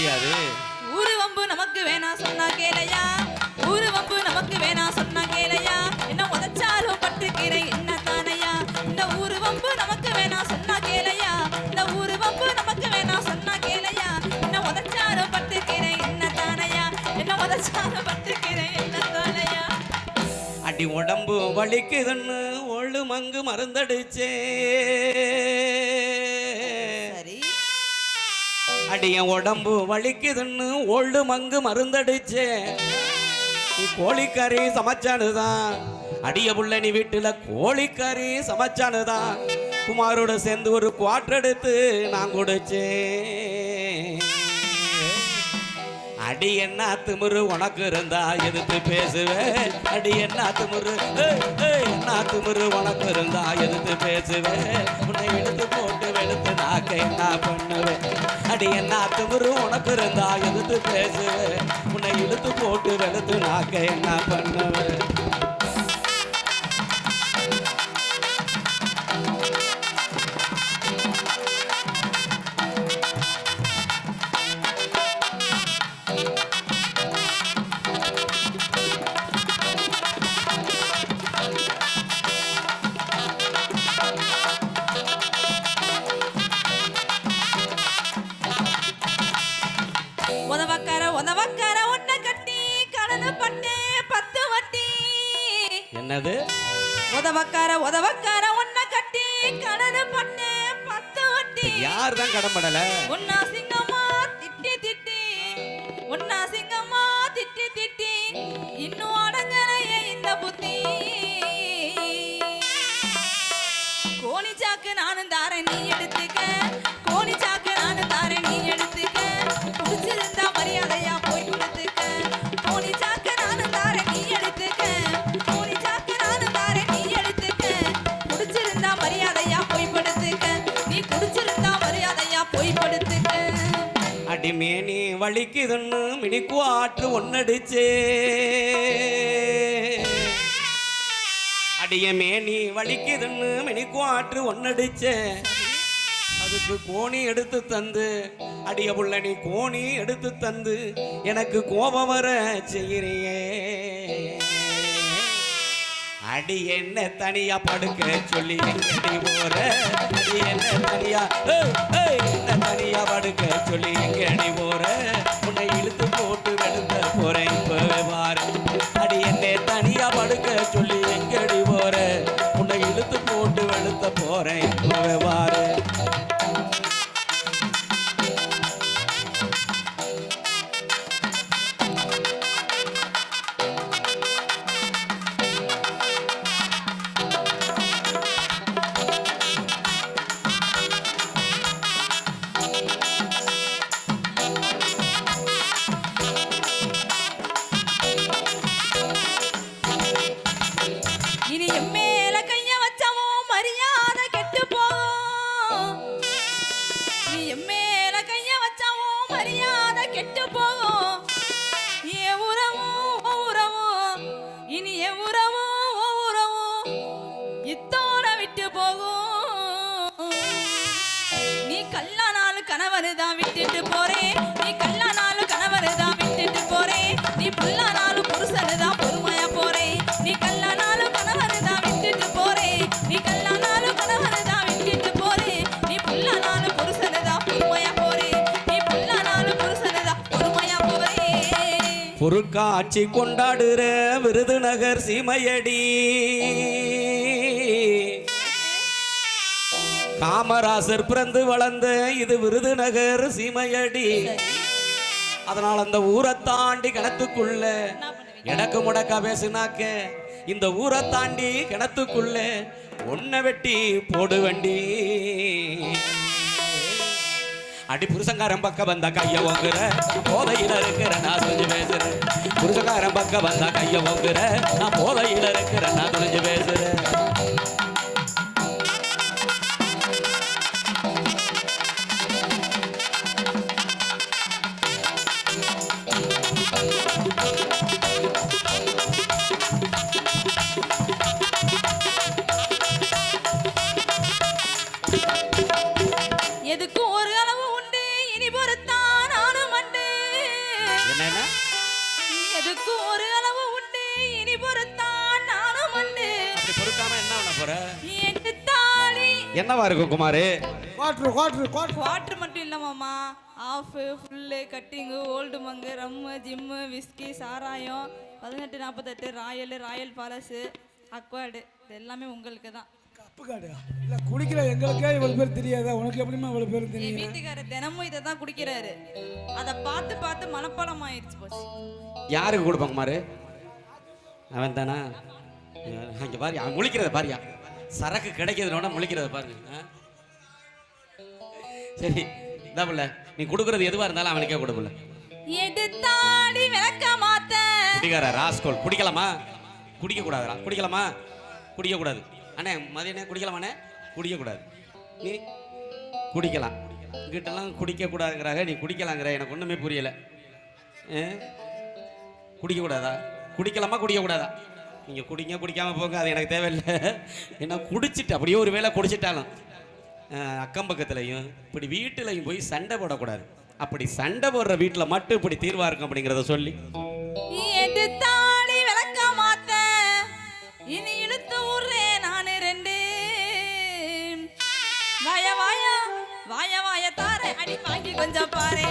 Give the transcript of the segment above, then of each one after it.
முடியாது. ஊரு வம்பு நமக்கு வேணா சொன்னா கேளையா? ஊரு வம்பு நமக்கு வேணா சொன்னா கேளையா? என்ன உதச்சாலும் பட்டுக்கிறேன் என்ன தானையா? இந்த ஊரு வம்பு நமக்கு வேணா சொன்னா கேளையா? இந்த ஊரு வம்பு நமக்கு வேணா சொன்னா கேளையா? என்ன உதச்சாலும் பட்டுக்கிறேன் என்ன தானையா? என்ன உதச்சாலும் பட்டுக்கிறேன் என்ன தானையா? அடி உடம்பு வலிக்குதுன்னு ஒழு மங்கு மருந்தடிச்சே. அடிய உடம்பு வலிக்குதுன்னு ஓல்டு மங்கு மருந்தடிச்சே. நீ கோழிக்கறி சமைச்சானுதான். அடிய புள்ள நீ வீட்டுல கோழிக்கறி சமைச்சானுதான். குமாரோட சேர்ந்து ஒரு குவாட்டர் எடுத்து நான் குடிச்சேன். அடி என்ன திமுரு உனக்கு இருந்தா எதிர்த்து பேசுவேன் அடி என்ன திமுரு என்ன திமுரு உனக்கு இருந்தா எதிர்த்து பேசுவேன் உன்னை எடுத்து போ வெளுத்து என்ன பண்ணுவேன் அடி என்ன திமிரு உனக்கு இருந்தா எதிர்த்து பேசுவேன் உன்னை இழுத்து போட்டு வெளுத்து நாக்க என்ன பண்ணுவேன் உதவக்கர ஒன்ன கட்டி கடனு பட்டே பத்து வட்டி. என்னது? உதவக்கர உதவக்கர ஒன்ன கட்டி கடனு பட்டே பத்து வட்டி. யார் தான் கடன்படல உன்னா சிங்கம்மா திட்டி திட்டி. உன்னா சிங்கம்மா திட்டி திட்டி. இன்னும் அடங்கலையே இந்த புத்தி. கோணி சாக்கு நானும் தாரேன் நீ எடுத்துக்க அடிமேனி வலிக்குதுன்னு மினிக்கு ஆற்று ஒன்னடிச்சே. அடிய மேனி வலிக்குதுன்னு மினிக்கு ஆற்று ஒன்னடிச்சே. அதுக்கு கோணி எடுத்து தந்து அடிய புள்ள நீ கோணி எடுத்து தந்து எனக்கு கோபம் வர செய்கிறியே. அடி என்ன தனியா படுக்க சொல்லி எங்கடி போற? அடி என்ன தனியா? என்ன தனியா படுக்க சொல்லி எங்கடி போற? பொருட்காட்சி கொண்டாடுற விருதுநகர் சீமையடி. காமராசர் பிறந்து வளர்ந்த இது விருதுநகர் சீமையடி. அதனால் அந்த ஊரை தாண்டி கிணத்துக்குள்ள எனக்கு முடக்கா பேசுனாக்க இந்த ஊரை தாண்டி கிணத்துக்குள்ள ஒன்ன வெட்டி போடு வண்டி. அடி புருஷங்காரன் பக்கம் வந்தா கைய வாங்குற போதையில இருக்கிற நான் பார்க்க வந்தா கைய ஓங்குற. நான் போதையில இருக்கிற நான் துணிஞ்சு என்னவா இருக்கும் குமாரு? குவாட்ரு குவாட்ரு குவாட்ரு குவார்டர் மட்டும் இல்ல மாமா. Half full cutting Old Monk rum gin whisky சாராயம் பதினெட்டு நாற்பத்தெட்டு ராயல் ராயல் பாலஸு அக்வார்டு இது எல்லாமே உங்களுக்கு தான். கப்பு காடு இல்ல குடிக்கிற எங்களுக்கே இவ்வளவு பேர் தெரியாதா? உனக்கு எப்படிமா இவ்வளவு பேர் என் தெரியும்? வீட்டுக்காரர் தினமும் இதை தான் குடிக்கிறாரு. அதை பார்த்து பார்த்து மனப்பாடம் ஆயிடுச்சு போச்சு யாருக்கு கொடுப்பாங்க குமாரு? அவன் தானா இங்க பாரு அவன் முழிக்கிறத பாரியா. சரக்கு கிடைக்கிறதுனோட முழிக்கிறத பாருங்க? சரி இதான் புள்ள நீ கொடுக்கறது எதுவா இருந்தாலும் அவனுக்கே கொடுப்புல எடுத்தாடி விளக்க மாத்த. குடிக்கார ராஸ்கோல் குடிக்கலாமா? குடிக்க கூடாதுடா குடிக்கலாமா? குடிக்க கூடாது அண்ணே மதியனே குடிக்கலாமாண்ணே? குடிக்க கூடாது நீ குடிக்கலாம். இங்கிட்டலாம் குடிக்க கூடாதுங்கிறாங்க நீ குடிக்கலாங்கிற எனக்கு ஒண்ணுமே புரியல? குடிக்க கூடாதா குடிக்கலாமா குடிக்க கூடாதா நீங்க குடிங்க குடிக்காம போங்க அது எனக்கு தேவையில்லை. ஏன்னா குடிச்சிட்டு அப்படியே ஒரு வேளை குடிச்சிட்டாலும். அக்கம் பக்கத்துலையும் இப்படி வீட்டுலையும் போய் சண்டை போடக்கூடாது. அப்படி சண்டை போடுற வீட்டில் மட்டும் இப்படி தீர்வா இருக்கும் அப்படிங்கிறத சொல்லி. விளக்க மாத்த. இனி இழுத்து விடுறேன் நானு ரெண்டு. வாய வாய வாய வாய தார அடி வாங்கி கொஞ்சம் பாரு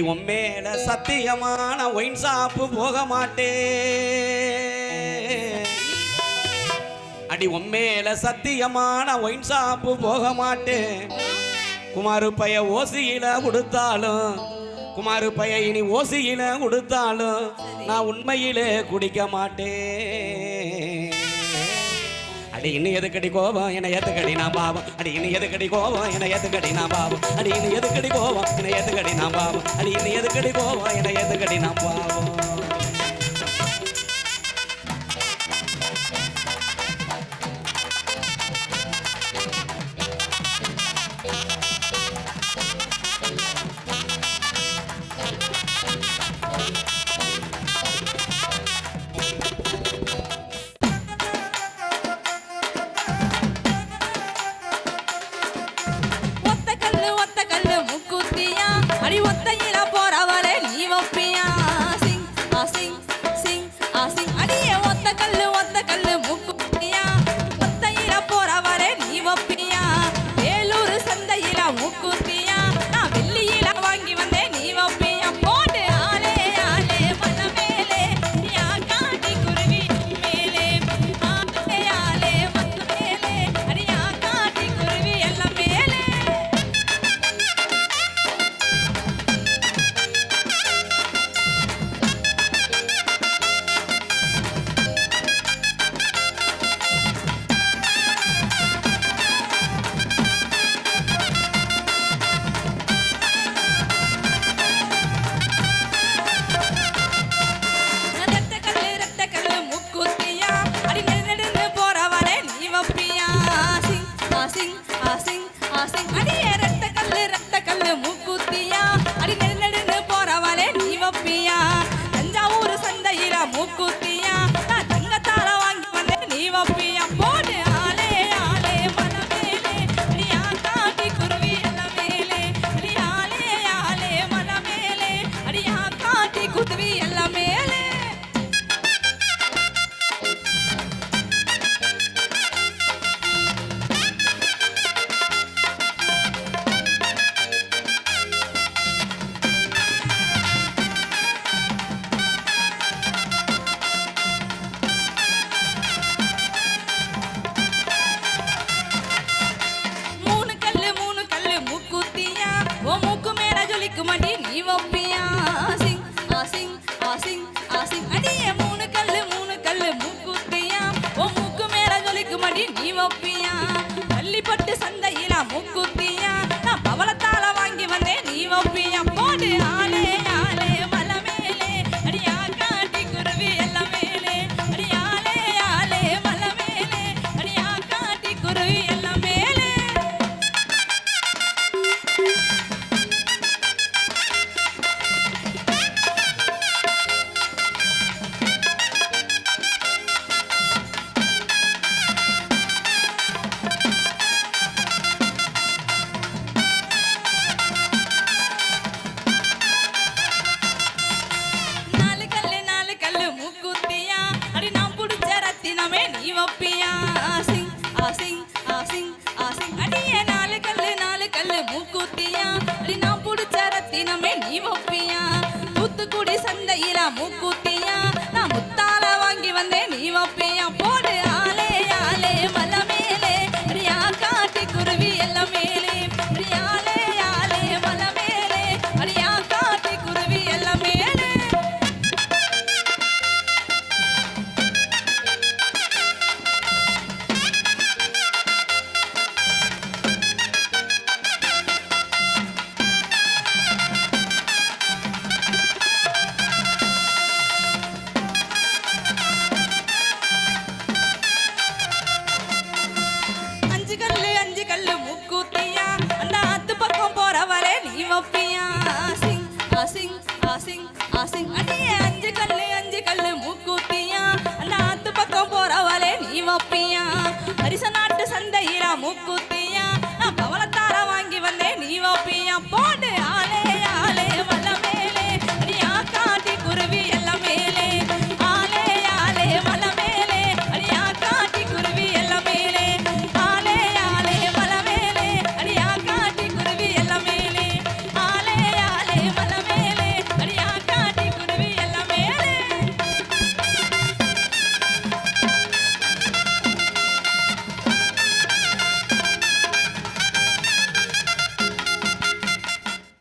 நீ உண்மையில சத்தியமான ஒயின் சாப்பு போக மாட்டேன் அடி உண்மையில சத்தியமான ஒயின் சாப்பு போக மாட்டேன் குமாரு பைய ஓசியில கொடுத்தாலும் குமாரு பைய இனி ஓசியில கொடுத்தாலும் நான் உண்மையிலே குடிக்க மாட்டேன் அடி இன்னும் எதுக்கடி கோவம்? என்னை ஏத்துக்கடி நான் பாவம்? அடி இன்னும் எதுக்கடி கோவம்? என்னை ஏத்துக்கடி நான் பாவம்? அடி இன்னும் எதுக்கடி கோவம்? என்னை ஏத்துக்கடி நான் பாவம்? அடி இன்னும் எதுக்கடி கோவம்? என்னை ஏத்துக்கடி நான் பாவம்? বুকুতে பக்கம் நீ வப்பியா அசிங் அசிங் அசிங் அசிங் அடியே அஞ்சு கல்லு அஞ்சு கல்லு மூக்குத்தியா? நாத்து பக்கம் போறவரே நீ வப்பியா அரிச நாட்டு சந்தையில மூக்குத்தி